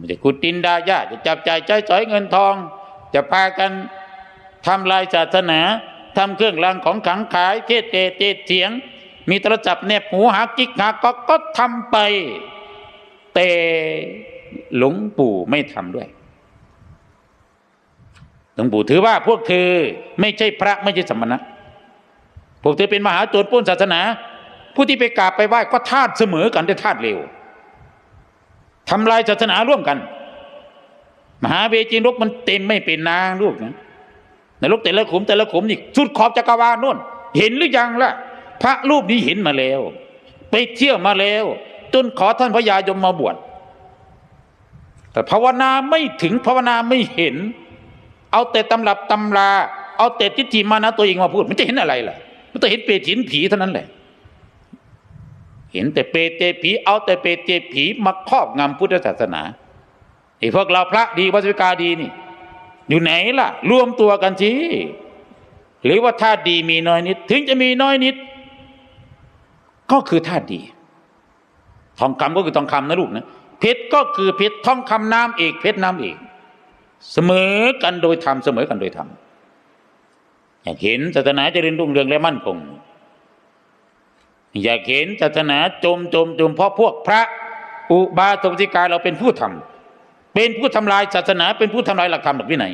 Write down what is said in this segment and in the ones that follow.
ม่ได้ขุดดินดาหญ้าจะจับจ่ายใช้สอยเงินทอง จะพากันทำลายศาสนาทำเครื่องรางของขลังขายเทศเตเทศเสียง มีโทรศัพท์เนบหูหากิกหาก็ก็ทำไป แต่หลวงปู่ไม่ทำด้วยหลวงปู่ถือว่าพวกเธอไม่ใช่พระไม่ใช่สมณะ พวกเธอเป็นมหาโจรปล้นศาสนา ผู้ที่ไปกราบไปไหว้ก็ทาสเสมอกันแต่ทาสเร็ว ทำลายศาสนาร่วมกัน มหาเวจีนรกมันเต็มไม่เป็นนางลูกนะในรกแต่ละขุมแต่ละขุมนี่สุดขอบจักรวาลนู่น เห็นหรือยังล่ะ พระรูปนี้เห็นมาแล้ว ไปเที่ยวมาแล้ว จนขอท่านพระยายมมาบวชแต่ภาวนาไม่ถึงภาวนาไม่เห็น เอาแต่ตำรับตำรา เอาแต่ทิฏฐิมานะตัวเองมาพูด มันจะเห็นอะไรล่ะ มันจะเห็นเปรตเห็นผีเท่านั้นแหละ เห็นแต่เปรตเจผีเอาแต่เปรตเจผีมาครอบงำพุทธศาสนาไอ้พวกเราพระดีวัสวิกาดีนี่ อยู่ไหนล่ะ รวมตัวกันสิหรือว่าธาตุดีมีน้อยนิด ถึงจะมีน้อยนิด ก็คือธาตุดี ทองคำก็คือทองคำนะลูกนะเพชรก็คือเพชรทองคำน้ำเอกเพชรน้ำเอกเสมอกันโดยธรรมเสมอกันโดยธรรมอยากเห็นศาสนาเจริญรุ่งเรืองและมั่นคง อยากเห็นศาสนาจมจมจมเพราะพวกพระ อุบาสกิกาเราเป็นผู้ทำเป็นผู้ทำลายศาสนา เป็นผู้ทำลายหลักธรรมหลักวินัย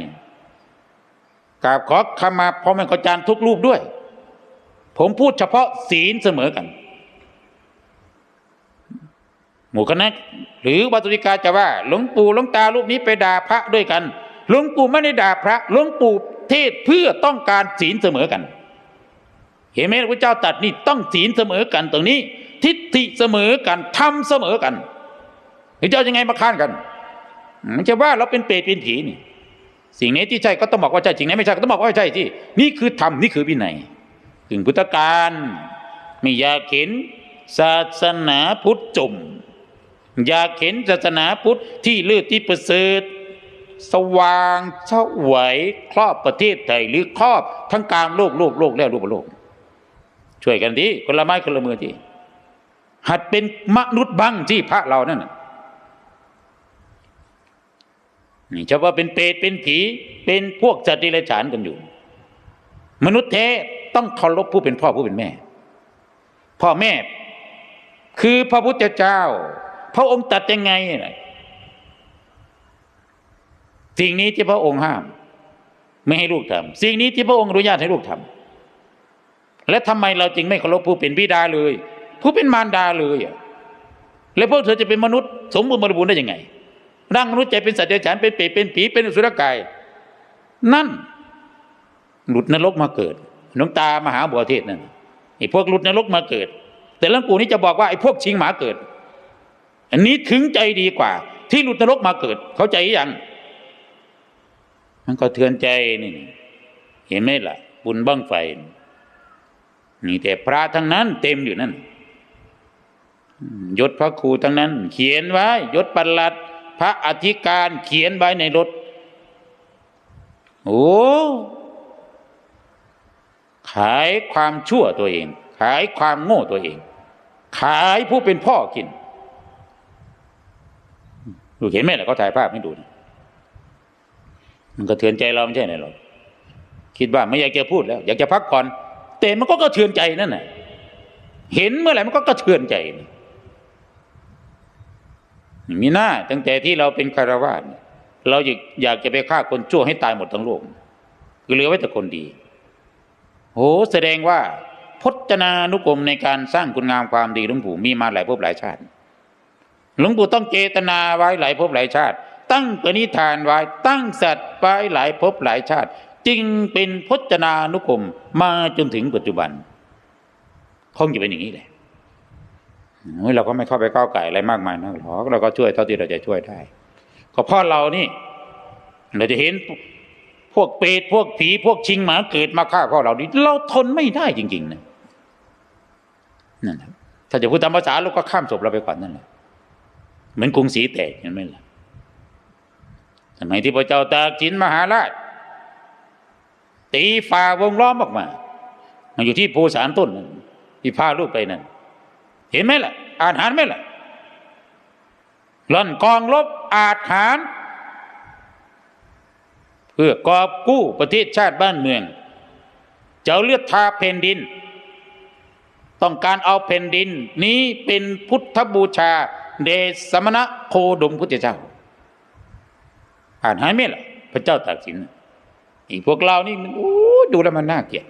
กราบขอขมาพ่อแม่อาจารย์ทุกรูปด้วย ผมพูดเฉพาะศีลเสมอกัน หมู่คณะหรือวัตุริกาจะว่าหลวงปู่หลวงตารูปนี้ไปด่าพระด้วยกันหลวงปู่ไม่ได้ด่าพระหลวงปู่เทศเพื่อต้องการศีลเสมอกัน เห็นไหมพระเจ้าตัดนี่ต้องศีลเสมอกันตรงนี้ ทิฏฐิเสมอกันทำเสมอกันพระเจ้ายังไงมาค้านกันมันจะว่าเราเป็นเปรตเป็นผีนี่ สิ่งนี้ที่ใช่ก็ต้องบอกว่าใช่สิ่งไหนไม่ใช่ก็ต้องบอกว่าใช่ที่ นี่คือธรรมนี่คือวินัยถึงพุทธการไม่อยากเห็นศาสนาพุทธจม อยากเห็นศาสนาพุทธที่เลือดที่ประเสริฐสว่างเฉวยครอบประเทศไทยหรือครอบทั้งกลางโลกโลกโลกแล้วโลกโลก ช่วยกันดีคนละไม้คนละมือที่หัดเป็นมนุษย์บ้างที่พระเรานั่นน่ะนี่เฉพาะเป็นเปรตเป็นผีเป็นพวกจัตติเรกชันกันอยู่ มนุษย์แท้ต้องเคารพผู้เป็นพ่อผู้เป็นแม่ พ่อแม่ คือพระพุทธเจ้า พระองค์ตัดยังไงสิ่งนี้ที่พระองค์ห้าม ไม่ให้ลูกทำสิ่งนี้ที่พระองค์อนุญาตให้ลูกทำ และทำไมเราจึงไม่เคารพผู้เป็นบิดาเลย ผู้เป็นมารดาเลยอะแล้วพวกเธอจะเป็นมนุษย์ สมบูรณ์บริบูรณ์ได้ยังไงร่างมนุษย์ใจเป็นสัตว์เดรัจฉานเป็นเปรตเป็นผีเป็นอสุรกาย นั่น หลุดนรกมาเกิดหลวงตามหาบัวเทศนั่นไอ้พวกหลุดนรกมาเกิด แต่หลวงปู่นี่จะบอกว่าไอ้พวกชิงหมาเกิด อันนี้ถึงใจดีกว่า ที่หลุดนรกมาเกิด เข้าใจยังมันก็เทือนใจนี่เห็นไหมล่ะ บุญบ้างไฟ นี่แต่พระทั้งนั้น เต็มอยู่นั่นยศพระครูทั้งนั้น เขียนไว้ยศปลัด พระอธิการเขียนไว้ในรถ โอ้ขายความชั่วตัวเอง ขายความโง่ตัวเอง ขายผู้เป็นพ่อกินดูเห็นไหมล่ะเขาถ่ายภาพให้ดูนะมันก็เทือนใจเราไม่ใช่ไหนหรอกคิดว่าไม่อยากจะพูดแล้ว อยากจะพักผ่อน แต่มันก็กระเทือนใจนั่นแหละเห็นเมื่อไหร่มันก็กระเทือนใจมีหน้าตั้งแต่ที่เราเป็นคารวาเราอยากอยากจะไปฆ่าคนชั่วให้ตายหมดทั้งโลกคือเหลือไว้แต่คนดีโหแสดงว่าพจนานุกรมในการสร้างคุณงามความดีหลวงปู่มีมาหลายภพหลายชาติหลวงปู่ต้องเจตนาไว้หลายภพหลายชาติ ตั้งปณิธานไว้ตั้งสัตว์ไว้หลายภพหลายชาติ จึงเป็นพจนานุกรมมาจนถึงปัจจุบันคงจะเป็นอย่างนี้แหละเราก็ไม่เข้าไปก้าวไก่อะไรมากมายนะหรอกเราก็ช่วยเท่าที่เราจะช่วยได้ ก็เพราะเรานี่ เราจะเห็นพวกเปรตพวกผีพวกชิงหมาเกิดมาฆ่าพ่อเรานี่เราทนไม่ได้จริง ๆนะนั่นแหละถ้าจะพูดตามภาษาเราก็ข้ามศพเราไปก่อนนั่นแหละเหมือนกรุงศรีแตกเห็นไหมล่ะสมัยที่พระเจ้าตากสินมหาราช ตีฝ่าวงล้อมออกมา มันอยู่ที่โพสารต้นที่พาลูกไปนั่นเห็นไหมล่ะอ่านหานไหมล่ะล่อนกองลบอาหาร เพื่อกอบกู้ประเทศชาติบ้านเมืองจะเอาเลือดทาแผ่นดิน ต้องการเอาแผ่นดิน นี้เป็นพุทธบูชา เดชสมณะโคดมพุทธเจ้า อ่านหายไหมล่ะ พระเจ้าตากสิน อีพวกเรานี่มันโอ้ดูแล้วมันน่าเกลียด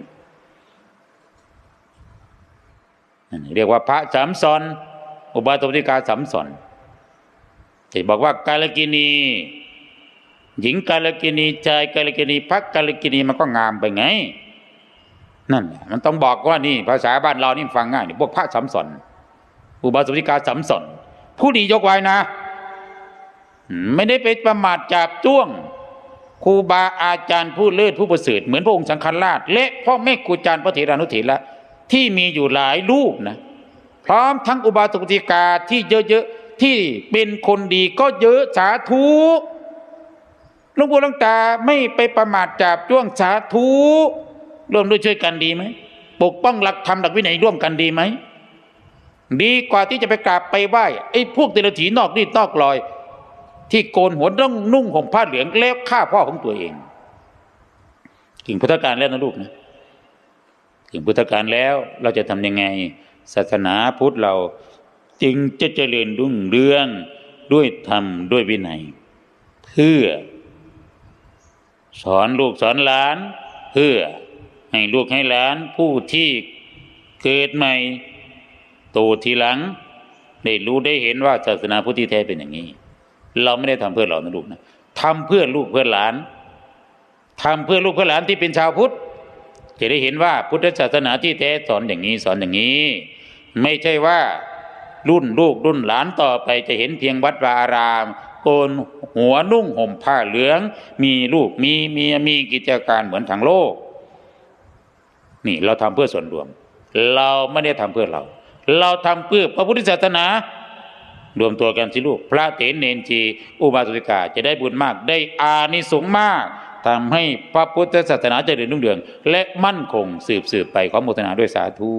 เรียกว่าพระสามสอนอุบาสกติกาสามสอนที่บอกว่ากาลกินี หญิงกาลกินีชายกาลกินีพักกาลกินีมันก็งามไปไง นั่นแหละมันต้องบอกว่านี่ ภาษาบ้านเรานี่ฟังง่ายนี่พวกพระสามสอนอุบาสกติกาสามสอนผู้ดียกไว้นะ ไม่ได้ไปประมาทจับจ้วง ครูบาอาจารย์ผู้เลิศผู้ประเสริฐเหมือนพระองค์สังฆราช และพ่อแม่ครูอาจารย์พระเถรานุเถระที่มีอยู่หลายรูปนะพร้อมทั้งอุบาสกติกาที่เยอะๆที่เป็นคนดีก็เยอะสาธุหลวงปู่หลวงตาไม่ไปประมาทจับจ้วงสาธุร่วมด้วยช่วยกันดีไหมปกป้องหลักธรรมหลักวินัยร่วมกันดีไหมดีกว่าที่จะไปกราบไปไหว้ไอ้พวกเดรัจฉีนอกรีดนอกลอย ที่โกนหัวต้องนุ่งห่มผ้าเหลืองแล้วฆ่าพ่อของตัวเอง ถึงพุทธกาลแล้วนะลูกนะถึงพุทธกาลแล้วเราจะทำยังไง ศาสนาพุทธเราจึงจะเจริญรุ่งเรืองด้วยธรรมด้วยวินัย เพื่อ สอนลูกสอนหลาน เพื่อให้ลูกให้หลานผู้ที่เกิดใหม่โตทีหลัง ได้รู้ได้เห็นว่าศาสนาพุทธที่แท้เป็นอย่างนี้ เราไม่ได้ทำเพื่อเรานะลูกนะทำเพื่อลูกเพื่อหลานทำเพื่อลูกเพื่อหลานที่เป็นชาวพุทธจะได้เห็นว่าพุทธศาสนาที่แท้สอนอย่างนี้สอนอย่างนี้ ไม่ใช่ว่ารุ่นลูกรุ่นหลานต่อไปจะเห็นเพียงวัดวาอารามโกนหัวนุ่งห่มผ้าเหลือง มีลูกมีเมียมีกิจการเหมือนทางโลก นี่เราทำเพื่อส่วนรวม เราไม่ได้ทำเพื่อเรา เราทำเพื่อพระพุทธศาสนา รวมตัวกันสิลูก พระเถรเนนจีอุบาสิกาจะได้บุญมาก ได้อานิสงส์มากทำให้พระพุทธศาสนาเจริญรุ่งเรือง และมั่นคงสืบสืบไปขอโมทนาด้วยสาธุ